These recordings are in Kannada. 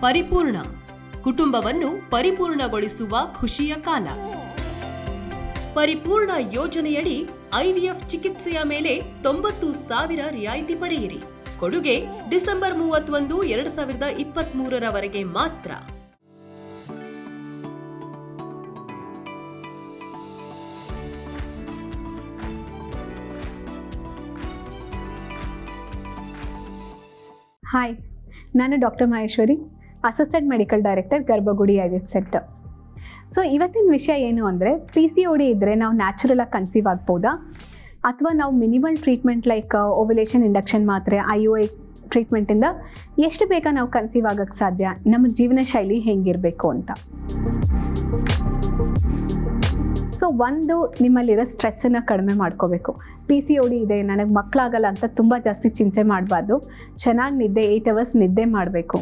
ಪರಿಪೂರ್ಣ. ಕುಟುಂಬವನ್ನು ಪರಿಪೂರ್ಣಗೊಳಿಸುವ ಖುಷಿಯ ಕಾಲ. ಪರಿಪೂರ್ಣ ಯೋಜನೆಯಡಿ ಐವಿಎಫ್ ಚಿಕಿತ್ಸೆಯ ಮೇಲೆ ತೊಂಬತ್ತು ಸಾವಿರ ರಿಯಾಯಿತಿ ಪಡೆಯಿರಿ. ಕೊಡುಗೆ ಡಿಸೆಂಬರ್ ಮೂವತ್ತೊಂದು, ಎರಡು ಸಾವಿರದ ಇಪ್ಪತ್ತ್ ಮೂರರವರೆಗೆ ಮಾತ್ರ. ಹಾಯ್ ನಾನು doctor Maheshwari. Assistant medical director Garbhagudi I set so ಇವತ್ತಿನ ವಿಷಯ ಏನು ಅಂದರೆ ಪಿ ಸಿ ಒ ಡಿ ಇದ್ದರೆ ನಾವು ನ್ಯಾಚುರಲಾಗಿ ಕನ್ಸೀವ್ ಆಗ್ಬೋದಾ? ಅಥವಾ ನಾವು minimal treatment like ovulation induction ಮಾತ್ರೆ ಐ ಯು ಐ ಟ್ರೀಟ್ಮೆಂಟಿಂದ ಎಷ್ಟು ಬೇಗ ನಾವು ಕನ್ಸೀವ್ ಆಗೋಕ್ಕೆ ಸಾಧ್ಯ? ನಮ್ಮ ಜೀವನ ಶೈಲಿ ಹೆಂಗಿರಬೇಕು ಅಂತ. ಸೊ ಒಂದು ನಿಮ್ಮಲ್ಲಿರೋ ಸ್ಟ್ರೆಸ್ಸನ್ನು ಕಡಿಮೆ ಮಾಡ್ಕೋಬೇಕು. ಪಿ ಸಿ ಒ ಡಿ ಇದೆ, ನನಗೆ ಮಕ್ಕಳಾಗಲ್ಲ ಅಂತ ತುಂಬ ಜಾಸ್ತಿ ಚಿಂತೆ ಮಾಡಬಾರ್ದು. ಚೆನ್ನಾಗಿ ನಿದ್ದೆ ಏಯ್ಟ್ ಅವರ್ಸ್ ನಿದ್ದೆ ಮಾಡಬೇಕು.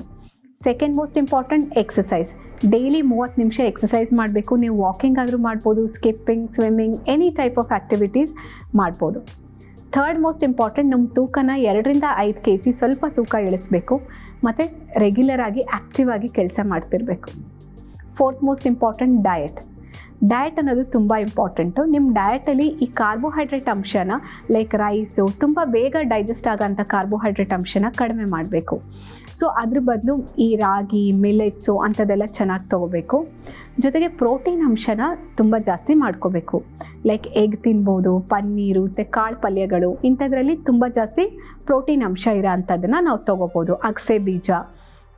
Second most important exercise daily ಮೂವತ್ತು ನಿಮಿಷ ಎಕ್ಸಸೈಸ್ ಮಾಡಬೇಕು. ನೀವು ವಾಕಿಂಗ್ ಆದರೂ ಮಾಡ್ಬೋದು skipping swimming any type of activities ಮಾಡ್ಬೋದು. ಥರ್ಡ್ ಮೋಸ್ಟ್ ಇಂಪಾರ್ಟೆಂಟ್ ನಮ್ಮ ತೂಕನ ಎರಡರಿಂದ ಐದು ಕೆ ಜಿ ಸ್ವಲ್ಪ ತೂಕ ಇಳಿಸ್ಬೇಕು. ಮತ್ತು ರೆಗ್ಯುಲರ್ ಆಗಿ ಆ್ಯಕ್ಟಿವ್ ಆಗಿ ಕೆಲಸ ಮಾಡ್ತಿರಬೇಕು. Fourth most important diet diet ಅನ್ನೋದು ತುಂಬ ಇಂಪಾರ್ಟೆಂಟು ನಿಮ್ಮ ಡಯಟಲ್ಲಿ ಈ ಕಾರ್ಬೋಹೈಡ್ರೇಟ್ ಅಂಶನ ಲೈಕ್ ರೈಸು ತುಂಬ ಬೇಗ ಡೈಜೆಸ್ಟ್ ಆಗೋಂಥ ಕಾರ್ಬೋಹೈಡ್ರೇಟ್ ಅಂಶನ ಕಡಿಮೆ ಮಾಡಬೇಕು. ಸೊ ಅದ್ರ ಬದಲು ಈ ರಾಗಿ ಮಿಲೆಟ್ಸು ಅಂಥದ್ದೆಲ್ಲ ಚೆನ್ನಾಗಿ ತೊಗೋಬೇಕು. ಜೊತೆಗೆ ಪ್ರೋಟೀನ್ ಅಂಶನ ತುಂಬ ಜಾಸ್ತಿ ಮಾಡ್ಕೋಬೇಕು. ಲೈಕ್ ಎಗ್ ತಿನ್ಬೋದು, ಪನ್ನೀರು, ಮತ್ತು ಕಾಳು ಪಲ್ಯಗಳು, ಇಂಥದ್ರಲ್ಲಿ ತುಂಬ ಜಾಸ್ತಿ ಪ್ರೋಟೀನ್ ಅಂಶ ಇರೋ ಅಂಥದ್ದನ್ನು ನಾವು ತೊಗೋಬೋದು. ಅಗಸೆ ಬೀಜ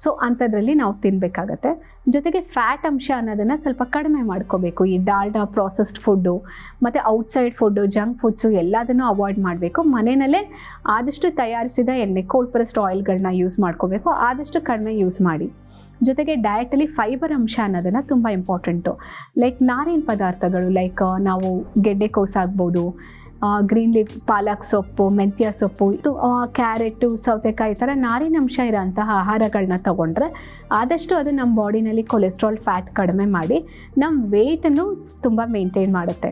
ಸೊ ಅಂಥದ್ರಲ್ಲಿ ನಾವು ತಿನ್ನಬೇಕಾಗತ್ತೆ ಜೊತೆಗೆ ಫ್ಯಾಟ್ ಅಂಶ ಅನ್ನೋದನ್ನು ಸ್ವಲ್ಪ ಕಡಿಮೆ ಮಾಡ್ಕೋಬೇಕು. ಈ ಡಾಲ್ಡಾ ಪ್ರಾಸೆಸ್ಡ್ ಫುಡ್ಡು ಮತ್ತು ಔಟ್ಸೈಡ್ ಫುಡ್ಡು ಜಂಕ್ ಫುಡ್ಸು ಎಲ್ಲದನ್ನು ಅವಾಯ್ಡ್ ಮಾಡಬೇಕು. ಮನೆಯಲ್ಲೇ ಆದಷ್ಟು ತಯಾರಿಸಿದ ಎಣ್ಣೆ ಕೋಲ್ಡ್ ಪ್ರೆಸ್ಡ್ ಆಯಿಲ್ಗಳನ್ನ ಯೂಸ್ ಮಾಡ್ಕೋಬೇಕು. ಆದಷ್ಟು ಕಡಿಮೆ ಯೂಸ್ ಮಾಡಿ. ಜೊತೆಗೆ ಡಯಟಲ್ಲಿ ಫೈಬರ್ ಅಂಶ ಅನ್ನೋದನ್ನು ತುಂಬ ಇಂಪಾರ್ಟೆಂಟು ಲೈಕ್ ನಾರಿನ ಪದಾರ್ಥಗಳು ಲೈಕ್ ನಾವು ಗೆಡ್ಡೆ ಆಗ್ಬೋದು ಗ್ರೀನ್ ಲೀಫ್ ಪಾಲಕ್ ಸೊಪ್ಪು, ಮೆಂತ್ಯ ಸೊಪ್ಪು, ಇದು ಕ್ಯಾರೆಟು ಸೌತೆಕಾಯಿ ಥರ ನಾರಿನಂಶ ಇರೋಂತಹ ಆಹಾರಗಳನ್ನ ತಗೊಂಡ್ರೆ ಆದಷ್ಟು ಅದು ನಮ್ಮ ಬಾಡಿನಲ್ಲಿ ಕೊಲೆಸ್ಟ್ರಾಲ್ ಫ್ಯಾಟ್ ಕಡಿಮೆ ಮಾಡಿ ನಮ್ಮ ವೆಯ್ಟನ್ನು ತುಂಬ ಮೇಂಟೈನ್ ಮಾಡುತ್ತೆ.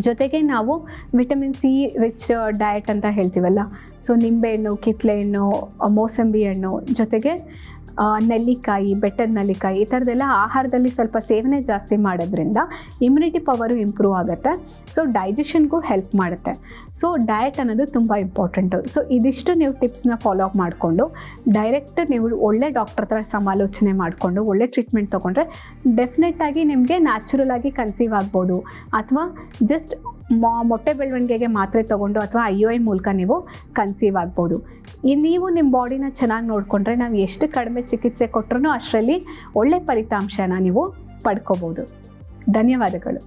ಜೊತೆಗೆ ನಾವು ವಿಟಮಿನ್ ಸಿ ರಿಚ್ ಡಯಟ್ ಅಂತ ಹೇಳ್ತೀವಲ್ಲ. ಸೊ ನಿಂಬೆಹಣ್ಣು ಕಿತ್ಲೆ ಹಣ್ಣು ಮೋಸಂಬಿ ಹಣ್ಣು ಜೊತೆಗೆ ನೆಲ್ಲಿಕಾಯಿ, ಬೆಟ್ಟದ ನೆಲ್ಲಿಕಾಯಿ, ಈ ಥರದ್ದೆಲ್ಲ ಆಹಾರದಲ್ಲಿ ಸ್ವಲ್ಪ ಸೇವನೆ ಜಾಸ್ತಿ ಮಾಡೋದ್ರಿಂದ ಇಮ್ಯುನಿಟಿ ಪವರು ಇಂಪ್ರೂವ್ ಆಗುತ್ತೆ. ಸೊ ಡೈಜೆಷನ್ಗೂ ಹೆಲ್ಪ್ ಮಾಡುತ್ತೆ. ಸೊ ಡಯಟ್ ಅನ್ನೋದು ತುಂಬ ಇಂಪಾರ್ಟೆಂಟು ಸೊ ಇದಿಷ್ಟು ನೀವು ಟಿಪ್ಸ್ನ ಫಾಲೋ ಅಪ್ ಮಾಡಿಕೊಂಡು ಡೈರೆಕ್ಟ್ ನೀವು ಒಳ್ಳೆ ಡಾಕ್ಟರ್ ಹತ್ರ ಸಮಾಲೋಚನೆ ಮಾಡಿಕೊಂಡು, ಒಳ್ಳೆ ಟ್ರೀಟ್ಮೆಂಟ್ ತೊಗೊಂಡ್ರೆ ಡೆಫಿನೆಟ್ಟಾಗಿ ನಿಮಗೆ ನ್ಯಾಚುರಲ್ ಆಗಿ ಕನ್ಸೀವ್ ಆಗ್ಬೋದು. ಅಥವಾ ಜಸ್ಟ್ ಮೊಟ್ಟೆ ಬೆಳವಣಿಗೆಗೆ ಮಾತ್ರೆ ತಗೊಂಡು ಅಥವಾ ಐ ಒ ಐ ಮೂಲಕ ನೀವು ಕನ್ಸೀವ್ ಆಗ್ಬೋದು. ಈ ನೀವು ನಿಮ್ಮ ಬಾಡಿನ ಚೆನ್ನಾಗಿ ನೋಡಿಕೊಂಡ್ರೆ ನಾವು ಎಷ್ಟು ಕಡಿಮೆ ಚಿಕಿತ್ಸೆ ಕೊಟ್ಟರು ಅಷ್ಟರಲ್ಲಿ ಒಳ್ಳೆ ಫಲಿತಾಂಶನ ನೀವು ಪಡ್ಕೋಬೋದು. ಧನ್ಯವಾದಗಳು.